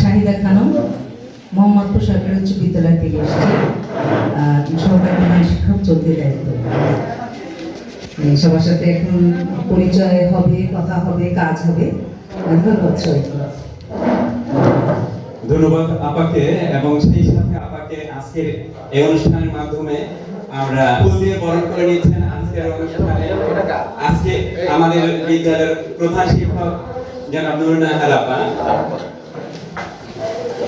শাহিদা খানম মোহাম্মদপুর সরকারি উচ্চ বিদ্যালয় থেকে এসেছি সহকারী শিক্ষক চলতে দায়িত্ব। সবার সাথে এখন পরিচয় হবে, কথা হবে, কাজ হবে। ধন্যবাদ সবাইকে। ধন্যবাদ আপাকে, এবং সেই সাথে আপাকে আজকের এই অনুষ্ঠানের মাধ্যমে আমরা ফুল দিয়ে বরণ করে নিচ্ছেন আজকের অনুষ্ঠানে। আজকে আমাদের বিদ্যালয়ের প্রধান শিক্ষক জনাব নুরুন্নাহার আপা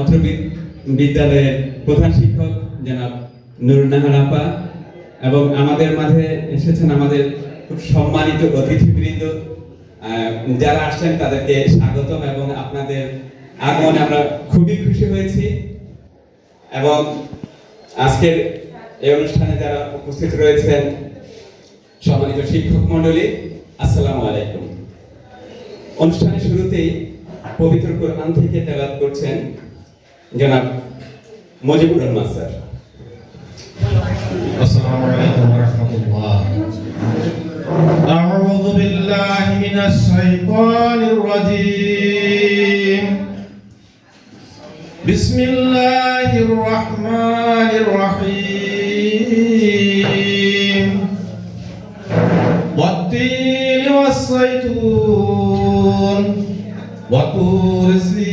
অত্র বিদ্যালয়ের প্রধান শিক্ষক জনাব নুরুন্নাহার আপা এবং আমাদের মাঝে এসেছেন আমাদের খুব সম্মানিত অতিথিবৃন্দ। যারা আসছেন তাদেরকে স্বাগতম এবং আপনাদের আগমনে আমরা খুবই খুশি হয়েছি। এবং আজকের এই অনুষ্ঠানে যারা উপস্থিত রয়েছেন সম্মানিত শিক্ষক মণ্ডলী, আসসালামু আলাইকুম। অনুষ্ঠানের শুরুতেই পবিত্র কোরআন থেকে তেলাওয়াত করছেন জনাব মুজিবুর রহমান স্যার السلام عليكم ورحمة الله أعوذ بالله من الشيطان الرجيم بسم الله الرحمن الرحيم والتين والزيتون وطور سينين وهذا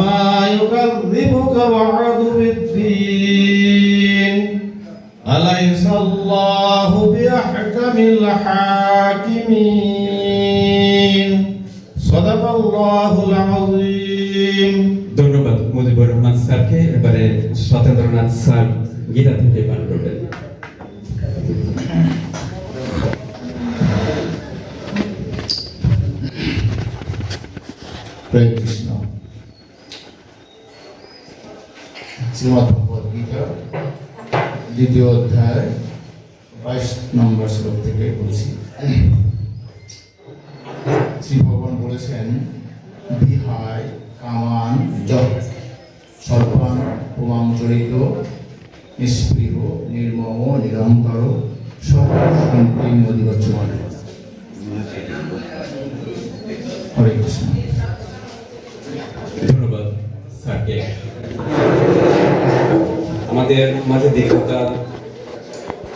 فما يكذبك بعد بالدين أليس الله بأحكم الحاكمين صدق الله العظيم ধন্যবাদ মুজিবুর রহমান স্যারকে এবারে সতেন্দ্রনাথ স্যার গীতা থেকে পাঠ করবেন হরে কৃষ্ণ শ্রীমদ ভগবদ গীতা। দ্বিতীয় অধ্যায়, বাইশ নম্বর শ্লোক থেকে বলছি। শ্রী ভগবান বলেছেন, বিহায় কামান জপ, সর্বান পুমাঞ্চরিত নিষ্প্রিয়, নির্মম নিরহংকার সব শান্তি নদীগচ্ছমান হরে কৃষ্ণ ধন্যবাদ স্যারকে আমাদের মাঝে দীর্ঘকাল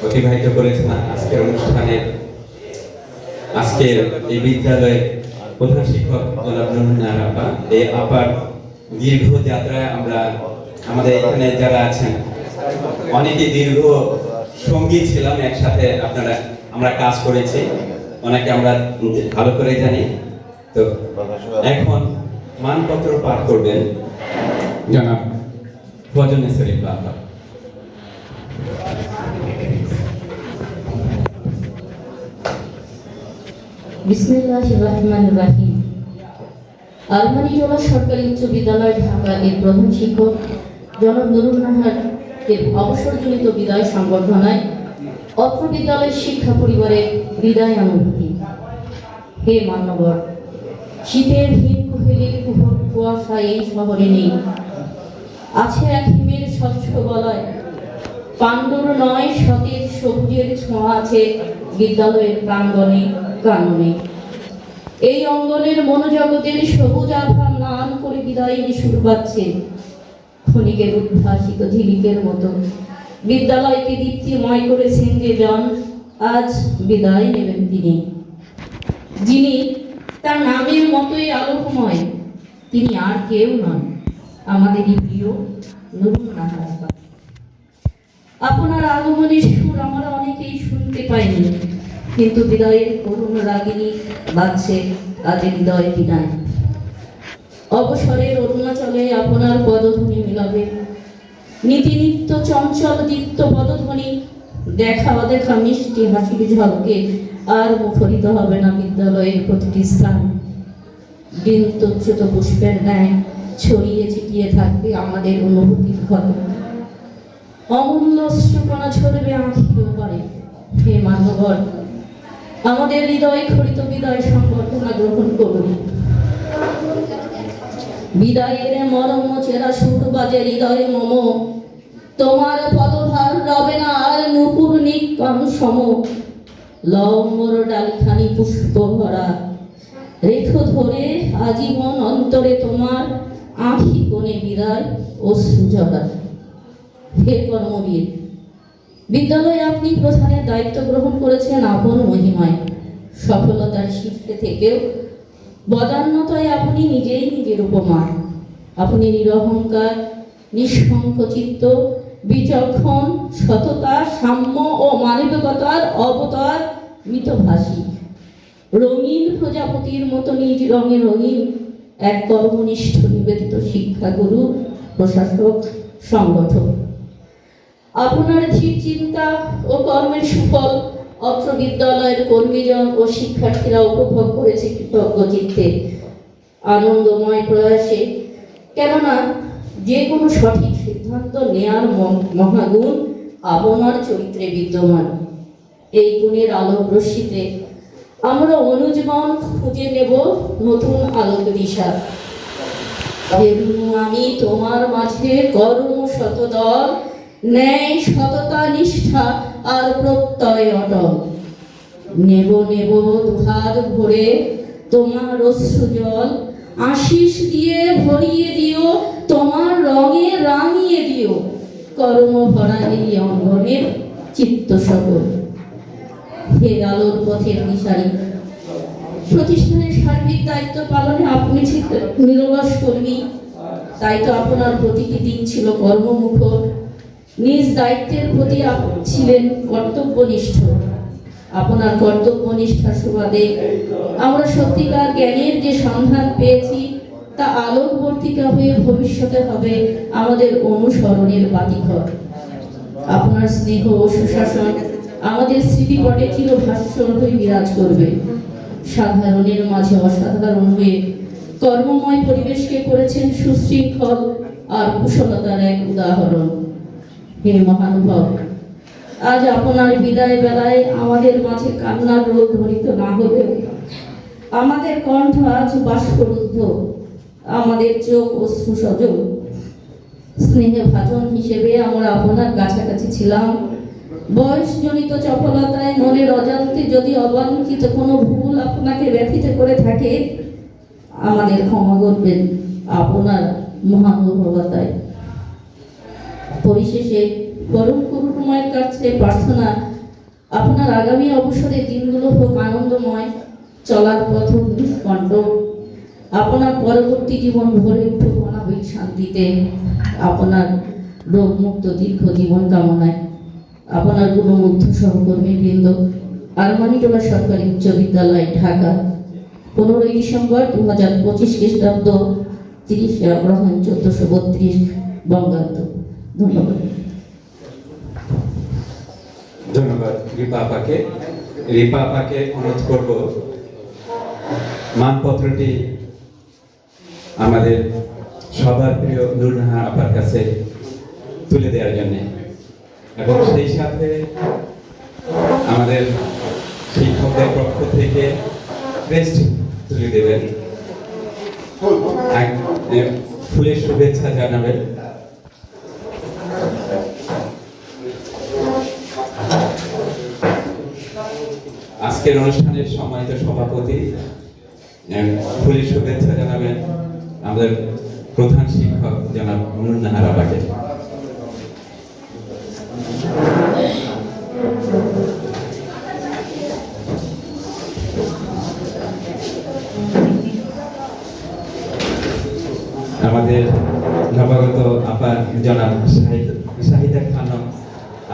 অতিবাহিত করেছেন আজকের অনুষ্ঠানে আজকের এই বিদ্যালয়ের প্রধান শিক্ষক আপা। এই আপার দীর্ঘ যাত্রায় আমরা আমাদের এখানে যারা আছেন অনেকে দীর্ঘ সঙ্গী ছিলাম একসাথে আপনারা আমরা কাজ করেছি অনেকে আমরা ভালো করে জানি। তো এখন মানপত্র পাঠ করবেন। জনাব। ফজনে শরীফ বাবা বিসমিল্লাহ রহমান রাহিম। সরকারি উচ্চ বিদ্যালয় ঢাকা এর প্রধান শিক্ষক জনাব নুরুল নাহারকে অবসরজনিত বিদায় সংবর্ধনায় অত্র বিদ্যালয়ের শিক্ষা পরিবারের বিদায় অনুভূতি হে মান্যবর শীতের হিম কুহেলির কুহর কুয়াশা এই শহরে নেই। আছে এক হিমের স্বচ্ছ বলয় পাণ্ডুর নয় সতেজ সবুজের ছোঁয়া আছে বিদ্যালয়ের প্রাঙ্গণে কাননে এই অঙ্গনের মনোজগতের সবুজ আভা ম্লান করে বিদায়ী সুর পাচ্ছে ক্ষণিকের উদ্ভাসিত ঝিলিকের মতো। বিদ্যালয়কে দীপ্তিময় করেছেন যে জন, আজ বিদায় নেবেন তিনি। যিনি তার নামের মতোই আলোকময়, তিনি আর কেউ নন। আমাদেরই প্রিয় নুরুল আপা। আপনার আগমনের সুর আমরা অনেকেই শুনতে পাইনি, কিন্তু হৃদয়ের করুণ রাগিনী বাজছে আজ হৃদয় বিনায় অবসরের অরুণাচলে আপনার পদধ্বনি মিলাবে। নীতি নিত্য চঞ্চল দীপ্ত পদধ্বনি, দেখা অদেখা মিষ্টি হাসির ঝলকে আর মুখরিত হবে না বিদ্যালয়ের প্রতিটি স্থান। বিন্দুচ্যুত পুষ্পের ন্যায় ছড়িয়ে ছিটিয়ে থাকবে আমাদের অনুভূতির ঘর। অমূল্য অশ্রুকণা ছড়বে আঁখির পারে হে মানবর আমাদের হৃদয় খরিত বিদায় সংবর্ধনা গ্রহণ করুন বিদায়ের মরম চেরা সুর বাজে হৃদয়ে মম। তোমার পদভার রবে না আর নুপুর নিকন সম। লম্বর ডালখানি পুষ্প ভরা। রেখো ধরে আজীবন অন্তরে তোমার আঁখি কোণে বিদায় ও সুজগা হে কর্মবীর বিদ্যালয়ে আপনি প্রধানের দায়িত্ব গ্রহণ করেছেন আপন মহিমায়। সফলতার শীর্ষে থেকেও বদান্যতায় আপনি নিজেই নিজের উপমা আপনি নিরহংকার নিঃসংকচিত্ত বিচক্ষণ, সততা, সাম্য ও মানবিকতার অবতার মিতভাষী। রঙিন প্রজাপতির মতো নিজ রঙে রঙিন এক কর্মনিষ্ঠ নিবেদিত শিক্ষাগুরু, প্রশাসক, সংগঠক। আপনার চিন্তা ও কর্মের সুফল অত্র বিদ্যালয়ের কর্মীজন ও শিক্ষার্থীরা উপভোগ করেছে কৃতজ্ঞ চিত্তে আনন্দময় প্রয়াসে। কেননা যে কোনো সঠিক সিদ্ধান্ত নেয়ার মহাগুণ আপনার চরিত্রে বিদ্যমান। এই গুণের আলোক রশ্মিতে আমরা অনুজীবন খুঁজে নেব নতুন আলোক দিশা। আমি তোমার মাঝে কর্ম শতদল ন্যায়, সততা, নিষ্ঠা আর প্রত্যয় অটল। নেব নেব দুহাত ভরে তোমার অশ্রু জল। আশিস দিয়ে ভরিয়ে দিও, তোমার রঙে রাঙিয়ে দিও। কর্ম ভরা এই অঙ্গনের চিত্ত সকল। হে আলোর পথের দিশারি প্রতিষ্ঠানের সার্বিক দায়িত্ব পালনে আপনি নিরলস কর্মী। তাই তো আপনার প্রতিটি দিন ছিল কর্মমুখর। নিজ দায়িত্বের প্রতি ছিলেন কর্তব্যনিষ্ঠ। আপনার কর্তব্যনিষ্ঠার সুবাদে আমরা সত্যিকার জ্ঞানের যে সন্ধান পেয়েছি, তা আলোকবর্তিকা হয়ে ভবিষ্যতে হবে আমাদের অনুসরণের বাতিঘর। আপনার স্নেহ ও সুশাসন আমাদের স্মৃতিপটে চিরভাস্বর হয়ে বিরাজ করবে। সাধারণের মাঝে অসাধারণ হয়ে কর্মময় পরিবেশকে করেছেন সুশৃঙ্খল আর কুশলতার এক উদাহরণ। হে মহানুভব, আজ আপনার বিদায় বেলায় আমাদের মাঝে কান্নার রোগ ধরিত না হলেও আমাদের কণ্ঠ আজ বাষ্পরুদ্ধ, আমাদের চোখ অশ্রু সজল স্নেহে ভাজন হিসেবে আমরা আপনার কাছাকাছি ছিলাম। বয়সজনিত চপলতায় মনের অজান্তে যদি অবাঞ্ছিত কোনো ভুল আপনাকে ব্যথিত করে থাকে, আমাদের ক্ষমা করবেন আপনার মহানুভবতায়। পরিশেষে পরম করুণময়ের কাছে প্রার্থনা, আপনার আগামী অবসরের দিনগুলো হোক আনন্দময়, চলার পথ হোক নিষ্কণ্ঠ। আপনার পরবর্তী জীবন ভরে উঠুক অনাবিল শান্তিতে আপনার রোগমুক্ত দীর্ঘ জীবন কামনায়। আপনার গুণমুগ্ধ সহকর্মী বৃন্দ আরমানিটোলা সরকারি উচ্চ বিদ্যালয়, ঢাকা। পনেরোই ডিসেম্বর দু হাজার পঁচিশ খ্রিস্টাব্দ তিরিশে অগ্রহণ চোদ্দশো বত্রিশ বঙ্গাব্দ। ধন্যবাদ ধন্যবাদ রিপা আপাকে। রিপা আপাকে অনুরোধ করব, মানপত্রটি আমাদের সবার প্রিয় নুরনাহা আপার কাছে তুলে দেওয়ার জন্য। এবং সেই সাথে আমাদের শিক্ষকদের পক্ষ থেকে ক্রেস্ট তুলে দেবেন। ফুলের শুভেচ্ছা জানাবেন। আজকের অনুষ্ঠানের সম্মানিত সভাপতি ফুলের শুভেচ্ছা জানাবেন আমাদের প্রধান শিক্ষক জনাব মুন্নাহার আবাকে। আমাদের নবাগত আপা জনাব শাহিদা খানম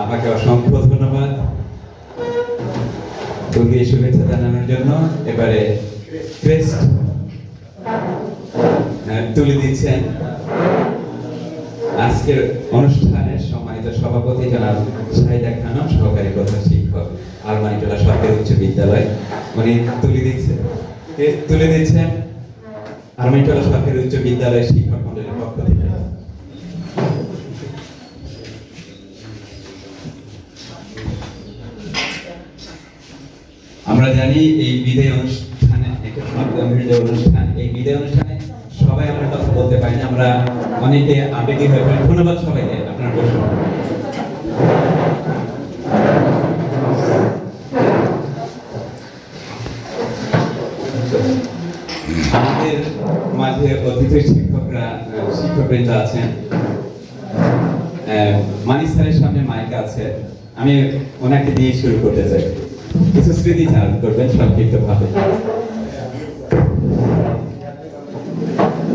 আমাকে অসংখ্য তুলে দিচ্ছেন আজকের অনুষ্ঠানের সম্মানিত সভাপতি জনাব শাহিদা খানম, সহকারী প্রধান শিক্ষক আলমারিটোলা সরকারি উচ্চ বিদ্যালয়। উনি তুলে দিচ্ছেন তুলে দিচ্ছেন আলমারিটোলা সরকারি উচ্চ বিদ্যালয় শিক্ষক মন্ডলীর পক্ষ থেকে। আমরা জানি এই বিদায় অনুষ্ঠানে অনুষ্ঠান, এই বিদায় অনুষ্ঠানে সবাই আমরা কথা বলতে পারি না, আমরা অনেকে আবেগী হয়ে পড়ি। ধন্যবাদ সবাইকে, আপনার বসুন। আমাদের মাঝে অতিথি শিক্ষকরা শিক্ষকবৃন্দ আছেন। মানিক স্যারের সামনে মাইক আছে। আমি ওনাকে দিয়ে শুরু করতে চাই। কিছু স্মৃতি চারণ করবেন সংক্ষিপ্ত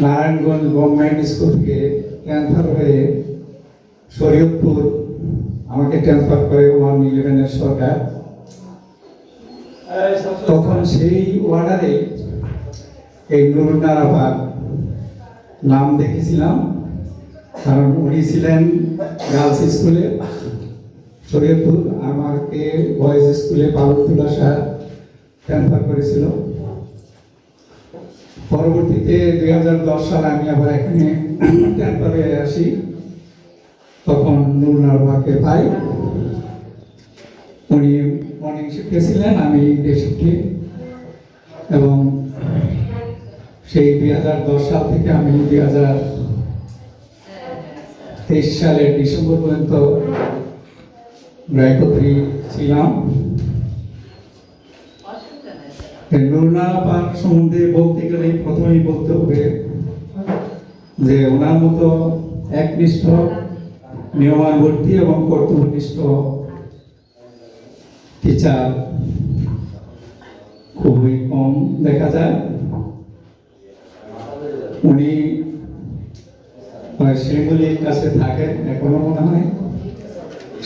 নারায়ণগঞ্জ গভর্নমেন্ট স্কুল থেকে ট্রান্সফার হয়ে শরীয়তপুর আমাকে ট্রান্সফার করে ওয়ান ইলেভেনের সরকার। তখন সেই ওয়ার্ডারে এই আরাফাত নাম দেখেছিলাম, কারণ উনি ছিলেন গার্লস স্কুলে শরীয়তপুর, আমাকে বয়েজ স্কুলে পালতুল্লা শাহ ট্রান্সফার করেছিল। পরবর্তীতে দুই হাজার দশ সালে আমি আবার এখানে হয়ে আসি। তখন নুরনারবাকে পাই উনি মর্নিং শিফটে ছিলেন, আমি ডে শিফটে এবং সেই দুই হাজার দশ সাল থেকে আমি দুই হাজার তেইশ সালের ডিসেম্বর পর্যন্ত রায়কত্রী ছিলাম। নুরনা পাক সম্বন্ধে বলতে গেলে প্রথমেই বলতে হবে যে ওনার মতো একনিষ্ঠ, নিয়মানুবর্তী এবং কর্তব্যনিষ্ঠ টিচার খুবই কম দেখা যায়। উনি শিলিগুড়ির কাছে থাকেন, এখনও মনে হয়।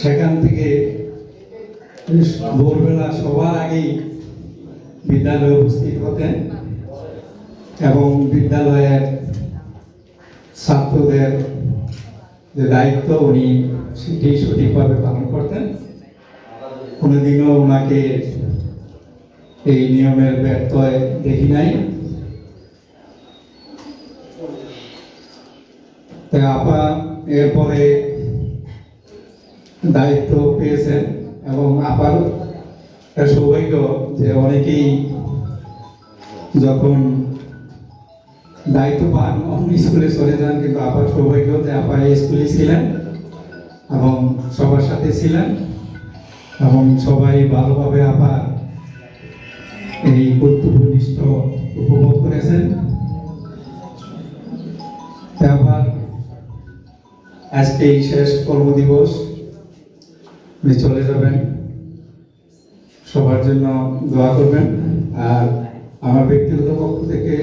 সেখান থেকে ভোরবেলা সবার আগেই বিদ্যালয়ে উপস্থিত হতেন এবং বিদ্যালয়ের ছাত্রদের যে দায়িত্ব, উনি সেটি সঠিকভাবে পালন করতেন। কোনোদিনও ওনাকে এই নিয়মের ব্যর্থয় দেখি নাই। তাই আপা এরপরে দায়িত্ব পেয়েছেন এবং আপার সৌভাগ্য যে অনেকেই যখন দায়িত্ব পান অন্য স্কুলে চলে যান কিন্তু আপার সৌভাগ্য যে আপা স্কুলে ছিলেন এবং সবার সাথে ছিলেন এবং সবাই ভালোভাবে আপা এই কর্তব্যনিষ্ঠ উপভোগ করেছেন। আবার আজকে এই শেষ কর্মদিবস। উনি চলে যাবেন। সবার জন্য দোয়া করবেন। আর আমার ব্যক্তিগত পক্ষ থেকে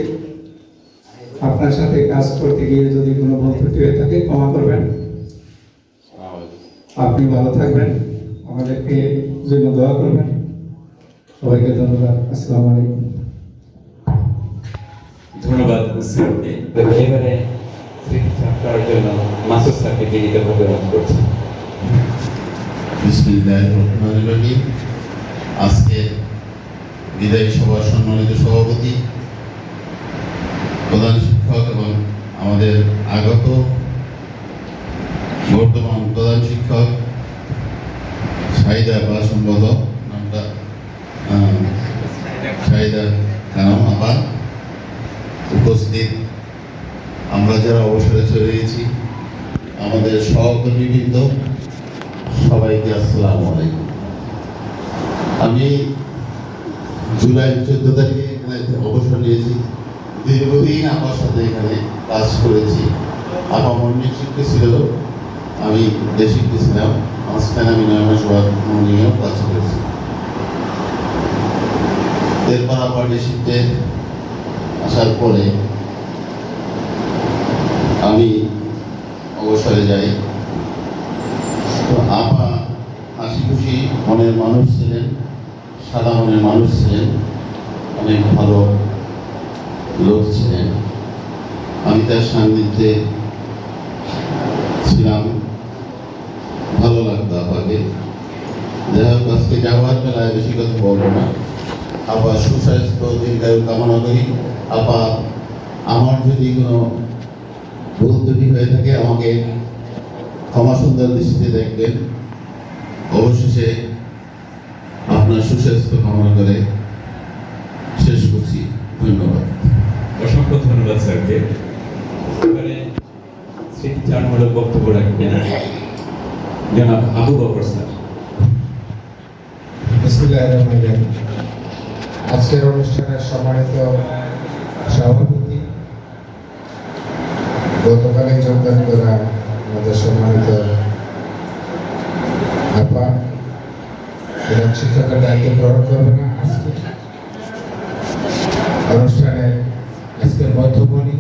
আপনার সাথে কাজ করতে গিয়ে যদি কোনো ভুল ত্রুটি হয়ে থাকে ক্ষমা করবেন। আপনি ভালো থাকবেন। আমাদেরকে জন্য দোয়া করবেন। সবাইকে ধন্যবাদ। আসসালামু আলাইকুম। ধন্যবাদ এবারে করার জন্য মাসুদ স্যারকে বিনীতভাবে অনুরোধ করছি। বিসমিল্লাহ রহমান রহিম। আজকের বিদায়ী সভার সম্মানিত সভাপতি, প্রধান শিক্ষক এবং আমাদের আগত বর্তমান প্রধান শিক্ষক সাহিদা বা সম্ভবত নামটা সাইদা কানাম উপস্থিত। আমরা যারা অবসরে চলে গেছি, আমাদের সহকর্মীবৃন্দ, সবাইকে আসসালামু আলাইকুম। আমি জুলাই চোদ্দ তারিখে এখানে অবসর নিয়েছি। দীর্ঘদিন আমার সাথে এখানে কাজ করেছি। মর্নিং শিফটে ছিল। আমি শিফটে ছিলাম। মাঝখানে আমি নয় মাস মর্নিংয়েও কাজ করেছি। এরপর আবার শিফটে আসার পরে আমি অবসরে যাই। তো আপা হাসি খুশি, মনের মানুষ। মনের মানুষ ছিলেন, অনেক ভালো লোক ছিলেন। আমি তার সান্নিধ্যে ছিলাম। ভালো লাগতো আপাকে। যাই হোক, আজকে যাওয়ার বেলায় বেশি কথা বলব না। আপা সুস্বাস্থ্য, দীর্ঘায়ু কামনা করি। আপা, আমার যদি কোনো ভুল ত্রুটি হয়ে থাকে, আমাকে ক্ষমা সুন্দর দৃষ্টিতে দেখবেন। অবশেষে আপনার সুস্বাস্থ্য কামনা করে শেষ করছি। ধন্যবাদ। অসংখ্য ধন্যবাদ স্যারকে। স্মৃতিচারণমূলক বক্তব্য রাখবেন জনাব আবু বকর স্যার। আজকের অনুষ্ঠানের সম্মানিত সভাপতি গতকালে যোগদান করা আমাদের সম্মানিত আপা প্রধান শিক্ষকের দায়িত্ব গ্রহণ করবে না আজকে অনুষ্ঠানের আজকের মধ্যমণি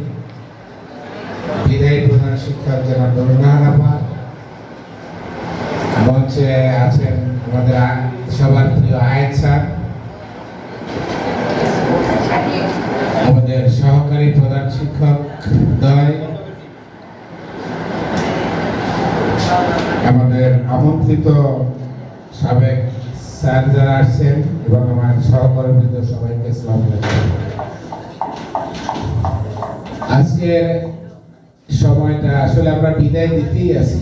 বিদায়ী প্রধান শিক্ষক জনাব নুরুন্নাহার আপা মঞ্চে আছেন আমাদের আ- সবার প্রিয় আয়েদ স্যার আমাদের সহকারী প্রধান শিক্ষক দয় আমাদের আমন্ত্রিত সাবেক স্যার যারা আসছেন এবং আমার সহকর্মীদের সবাইকে সালাম জানাই। আজকের সময়টা আসলে আমরা বিদায় দিতেই আছি।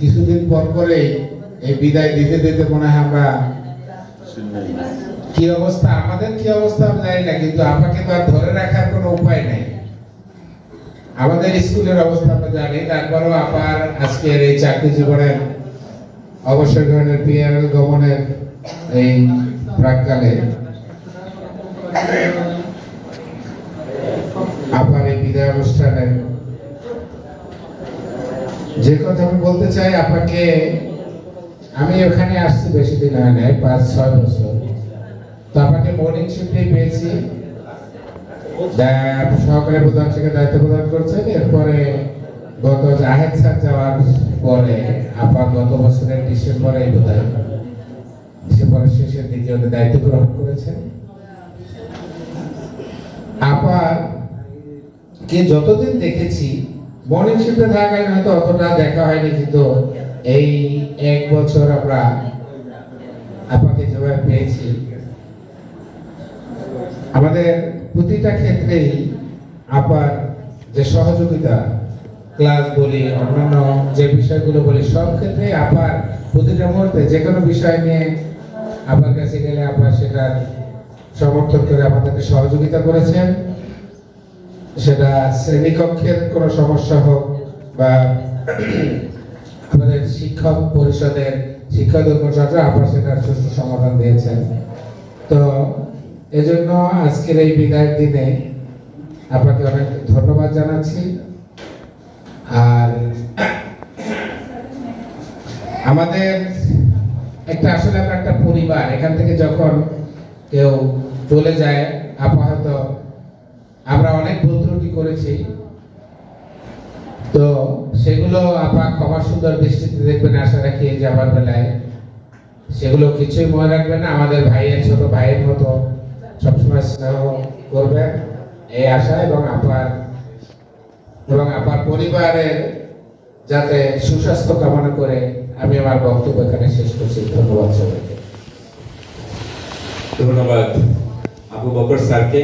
কিছুদিন পর পরে এই বিদায় দিতে দিতে মনে হয় আমরা কি অবস্থা? আমাদের কি অবস্থা আমি জানি না, কিন্তু আপনাকে তো আর ধরে রাখার কোনো উপায় নেই। আমাদের স্কুলের অবস্থা আমরা জানি, তারপরেও আপার আজকের এই চাকরি জীবনের অবসর গ্রহণের পিআরএল গমনের এই প্রাককালে আপার এই বিদায় অনুষ্ঠানের যে কথা আমি বলতে চাই, আপনাকে আমি ওখানে আসছি বেশি দিন হয় নাই, পাঁচ, ছয় বছর। তো আপনাকে মর্নিং শিফটে পেয়েছি। সহকারী প্রধান শিক্ষকের দায়িত্ব প্রদান করছেন। এরপরে গত জাহেদ স্যার যাওয়ার পরে আপা গত বছরের ডিসেম্বরে বোধহয় ডিসেম্বরের শেষের দিকে দায়িত্ব গ্রহণ করেছেন। আপা কে যতদিন দেখেছি শিফটে থাকাকালীন হয়তো অতটা দেখা হয়নি, কিন্তু এই এক বছর আমরা আপনাকে যেভাবে পেয়েছি। আমাদের প্রতিটা ক্ষেত্রেই আপার যে সহযোগিতা ক্লাস বলি, অন্যান্য যে বিষয়গুলো বলি, সব ক্ষেত্রে আপার প্রতিটা মুহূর্তে যে কোনো বিষয় নিয়ে আপার কাছে গেলে আপা সেটার সমর্থন করে আমাদেরকে সহযোগিতা করেছেন। সেটা শ্রেণীকক্ষের কোনো সমস্যা হোক বা আমাদের শিক্ষক পরিষদের কোনো সমস্যা আপনারা সেটার সুষ্ঠু সমাধান দিয়েছেন। তো এজন্য আজকের এই বিদায়ের দিনে আপনাকে অনেক ধন্যবাদ জানাচ্ছি। আর আমাদের একটা আসলে আমরা একটা পরিবার, এখান থেকে যখন কেউ চলে যায় আপাতত। আমরা অনেক ভুল করেছি। তো সেগুলো আপা ক্ষমা সুন্দর দৃষ্টিতে দেখবেন, আশা রাখি যাবার বেলায়। সেগুলো কিছুই মনে রাখবেন না, আমাদের ভাইয়ের ছোট ভাইয়ের মতো সবসময় স্নেহ করবেন এই আশা এবং আপার এবং আপার পরিবারের যাতে সুস্বাস্থ্য কামনা করে আমি আমার বক্তব্য এখানে শেষ করছি। ধন্যবাদ সবাইকে। ধন্যবাদ আবু বকর স্যারকে